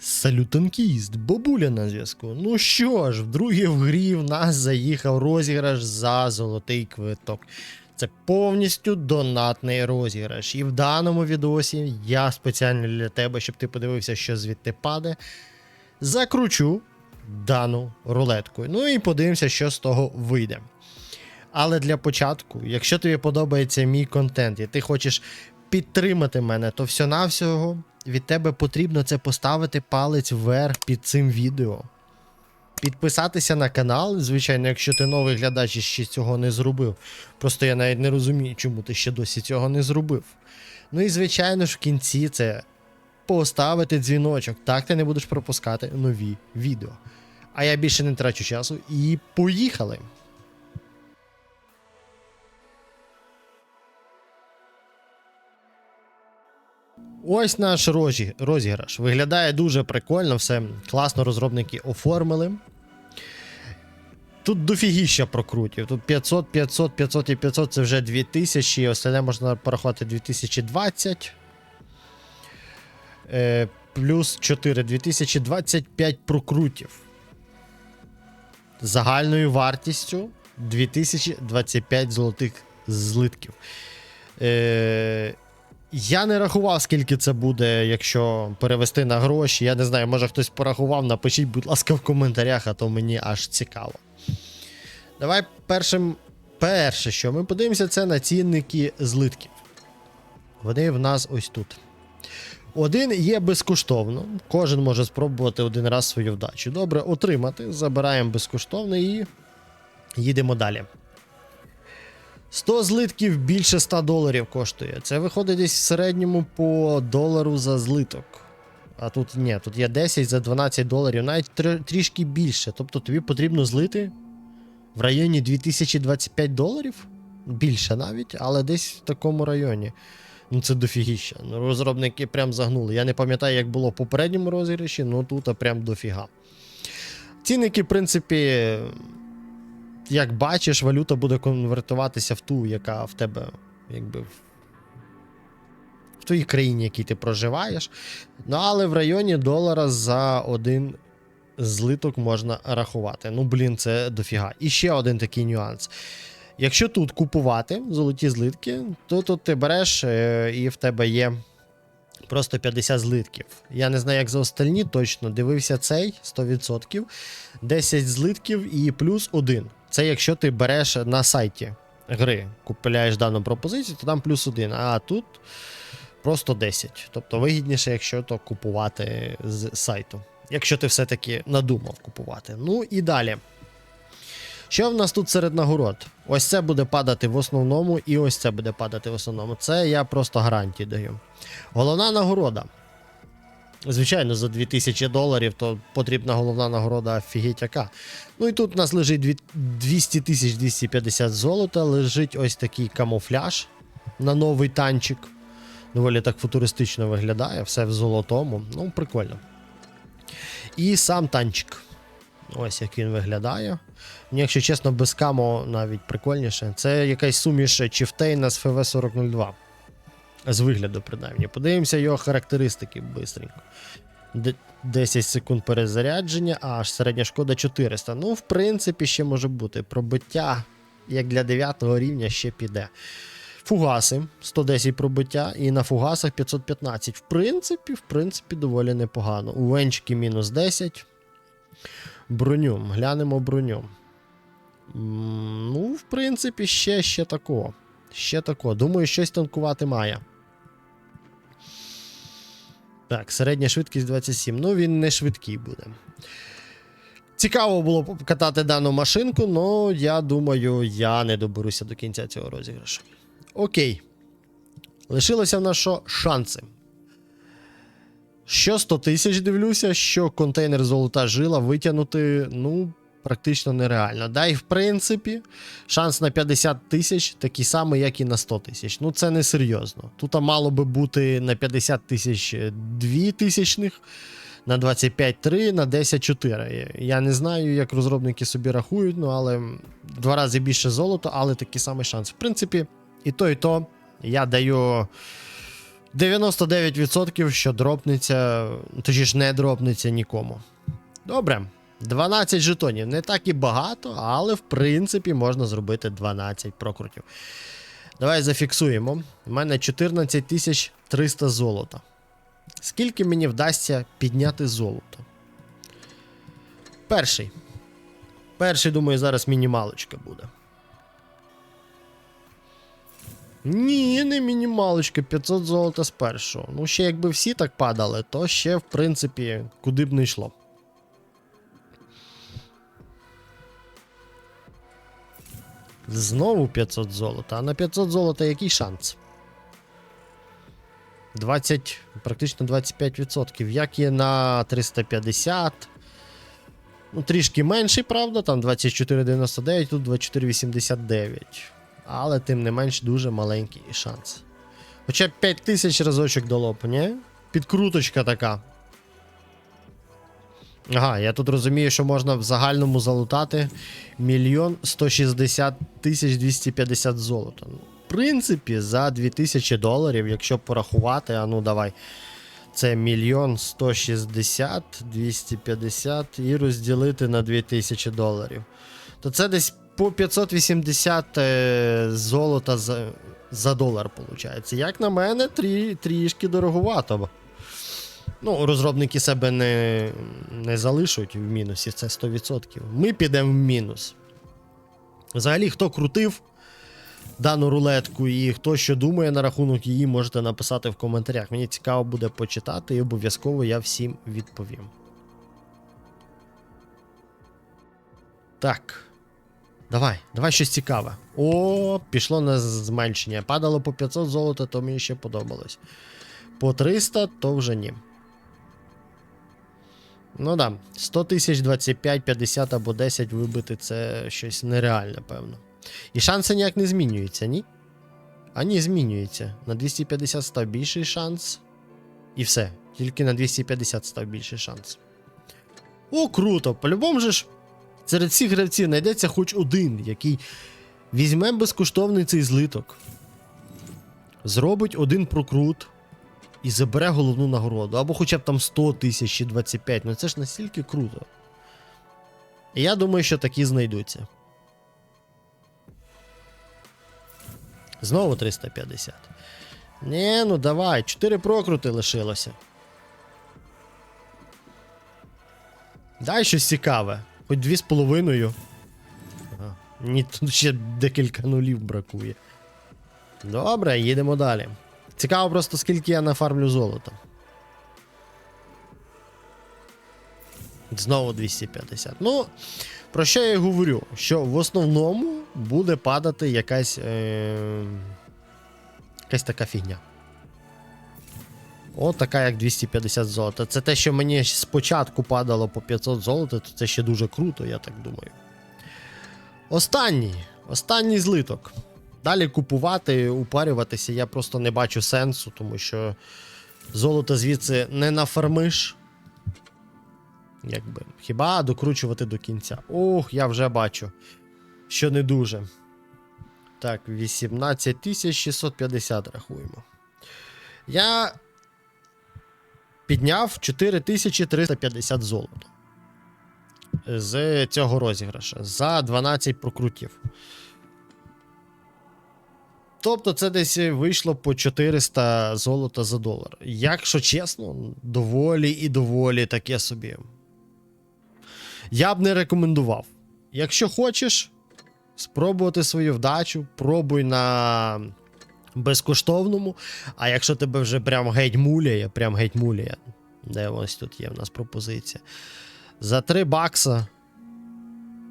Салютанкіст, бабуля на зв'язку. Ну що ж, вдруге в грі в нас заїхав розіграш за золотий квиток. Це повністю донатний розіграш. І в даному відосі я спеціально для тебе, щоб ти подивився, що звідти паде, закручу дану рулетку. Ну і подивимося, що з того вийде. Але для початку, якщо тобі подобається мій контент і ти хочеш підтримати мене, то все-навсього від тебе потрібно це поставити палець вверх під цим відео. Підписатися на канал, звичайно, якщо ти новий глядач і ще цього не зробив. Просто я навіть не розумію, чому ти ще досі цього не зробив. Ну і звичайно ж в кінці це поставити дзвіночок. Так ти не будеш пропускати нові відео. А я більше не трачу часу і поїхали! Ось наш розіграш. Виглядає дуже прикольно, все класно розробники оформили. Тут дофігіща прокрутів. Тут 500, 500, 500 і 500 це вже 2000, і остальне можна порахувати 2020. Е, плюс 4 2025 прокрутів. Загальною вартістю 2025 золотих злитків. Е, я не рахував, скільки це буде, якщо перевести на гроші. Я не знаю, може хтось порахував. Напишіть, будь ласка, в коментарях, а то мені аж цікаво. Давай першим. Перше, що ми подивимося, це на цінники злитків. Вони в нас ось тут. Один є безкоштовно. Кожен може спробувати один раз свою вдачу. Добре, отримати. Забираємо безкоштовно і їдемо далі. 100 злитків більше 100 доларів коштує. Це виходить десь в середньому по долару за злиток. А тут ні, тут є 10 за 12 доларів, навіть тр- трішки більше. Тобто тобі потрібно злити в районі 2025 доларів. Більше навіть, але десь в такому районі. Ну це дофігіща. Ну, розробники прям загнули. Я не пам'ятаю, як було в попередньому розіграші, ну тут прям дофіга. Цінники, в принципі, як бачиш, валюта буде конвертуватися в ту, яка в тебе, якби. в- твоїй країні, в якій ти проживаєш. Ну, але в районі долара за один злиток можна рахувати. Ну, блін, це дофіга. І ще один такий нюанс. Якщо тут купувати золоті злитки, то тут ти береш е, і в тебе є просто 50 злитків. Я не знаю, як за остальні точно. Дивився цей 100%. 10 злитків і плюс 1. Це якщо ти береш на сайті гри, купляєш дану пропозицію, то там плюс 1. А тут просто 10. Тобто вигідніше, якщо то купувати з сайту. Якщо ти все-таки надумав купувати. Ну і далі. Що в нас тут серед нагород? Ось це буде падати в основному, і ось це буде падати в основному. Це я просто гарантії даю. Головна нагорода. Звичайно, за 2000 доларів то потрібна головна нагорода яка. Ну і тут у нас лежить 200 тисяч 250 золота, лежить ось такий камуфляж на новий танчик. Доволі так футуристично виглядає, все в золотому. Ну, прикольно. І сам танчик. Ось як він виглядає. Мені, якщо чесно, без камо навіть прикольніше. Це якась суміш Чифтейна з ФВ-4002. З вигляду, принаймні. Подивимося його характеристики бистренько. 10 секунд перезарядження, аж середня шкода 400. Ну, в принципі, ще може бути. Пробиття, як для 9 рівня, ще піде. Фугаси 110 пробиття, і на фугасах 515. В принципі, в принципі, доволі непогано. У венчики мінус 10. Броню. Глянемо броню. Ну, в принципі, ще, ще тако. Ще тако. Думаю, щось танкувати має. Так, середня швидкість 27. Ну, він не швидкий буде. Цікаво було катати дану машинку, але я думаю, я не доберуся до кінця цього розіграшу. Окей. Лишилося в нас що шанси. Що 100 тисяч дивлюся, що контейнер золота жила витягнути, ну, практично нереально. Да, і в принципі, шанс на 50 тисяч такий самий, як і на 100 тисяч. Ну, це не серйозно. Тут мало би бути на 50 тисяч 2 тисячних, на 25-3, на 10-4. Я не знаю, як розробники собі рахують, ну але два рази більше золота, але такий самий шанс. В принципі, і то, і то я даю 99% що дропнеться, точніше не дропнеться нікому. Добре. 12 жетонів. Не так і багато, але в принципі можна зробити 12 прокрутів. Давай зафіксуємо. У мене 14 300 золота. Скільки мені вдасться підняти золото? Перший. Перший, думаю, зараз мінімалочка буде. Ні, не мінімалочка, 500 золота з першого. Ну, ще якби всі так падали, то ще, в принципі, куди б не йшло. Знову 500 золота. А на 500 золота який шанс? 20, практично 25%. Як є на 350. Ну, трішки менший, правда, там 24,99, тут 24,89. Але тим не менш дуже маленький шанс. Хоча б 5 тисяч разочок дало б, ні? Підкруточка така. Ага, я тут розумію, що можна в загальному залутати мільйон 160 тисяч 250 золота. Ну, В принципі, за 2000 доларів, якщо порахувати, а ну давай. Це мільйон 160, 250 і розділити на 2000 доларів. То це десь по 580 е, золота за, за долар, виходить. Як на мене, трі, трішки дороговато. Ну, розробники себе не, не залишують в мінусі, це 100%. Ми підемо в мінус. Взагалі, хто крутив дану рулетку і хто що думає на рахунок її, можете написати в коментарях. Мені цікаво буде почитати і обов'язково я всім відповім. Так. Давай, давай щось цікаве. О, пішло на зменшення. Падало по 500 золота, то мені ще подобалось. По 300, то вже ні. Ну да, 100 тисяч 25, 50 або 10 вибити це щось нереальне, певно. І шанси ніяк не змінюються, ні? А ні, змінюється. На 250 став більший шанс. І все. Тільки на 250 став більший шанс. О, круто! По-любому же ж. Серед всіх гравців знайдеться хоч один, який візьме безкоштовний цей злиток. Зробить один прокрут і забере головну нагороду. Або хоча б там 100 тисяч чи 25. Ну це ж настільки круто. І я думаю, що такі знайдуться. Знову 350. Ні, ну давай, 4 прокрути лишилося. Дай щось цікаве. Хоч дві з половиною. Ага. Ні, тут ще декілька нулів бракує. Добре, їдемо далі. Цікаво просто, скільки я нафармлю золота. Знову 250. Ну, про що я і говорю? Що в основному буде падати якась. Е... Якась така фігня. О, така як 250 золота. Це те, що мені спочатку падало по 500 золота, то це ще дуже круто, я так думаю. Останній. Останній злиток. Далі купувати, упарюватися я просто не бачу сенсу, тому що золото звідси не нафармиш. Якби. Хіба докручувати до кінця. Ох, я вже бачу. Що не дуже. Так, 18650 рахуємо. Я підняв 4350 золота. З цього розіграша. За 12 прокрутів. Тобто це десь вийшло по 400 золота за долар. Якщо чесно, доволі і доволі таке собі. Я б не рекомендував. Якщо хочеш спробувати свою вдачу, пробуй на безкоштовному. А якщо тебе вже прям геть муляє, прям геть муляє, де ось тут є в нас пропозиція. За 3 бакса,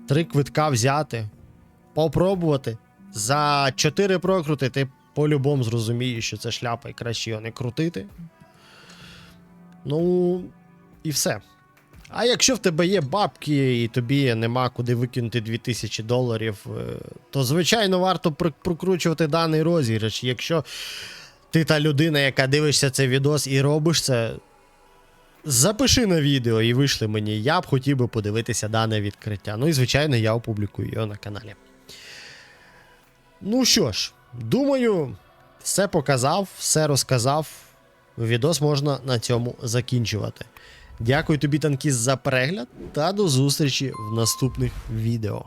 3 квитка взяти, попробувати. За 4 прокрути ти по-любому зрозумієш, що це шляпа і краще його не крутити. Ну, і все. А якщо в тебе є бабки і тобі нема куди викинути 2000 доларів, е, то звичайно варто прокручувати даний розіграш. Якщо ти та людина, яка дивишся цей відос і робиш це, запиши на відео і вийшли мені. Я б хотів би подивитися дане відкриття. Ну і звичайно, я опублікую його на каналі. Ну що ж, думаю, все показав, все розказав. відос можна на цьому закінчувати. Дякую тобі, танкіст, за перегляд та до зустрічі в наступних відео.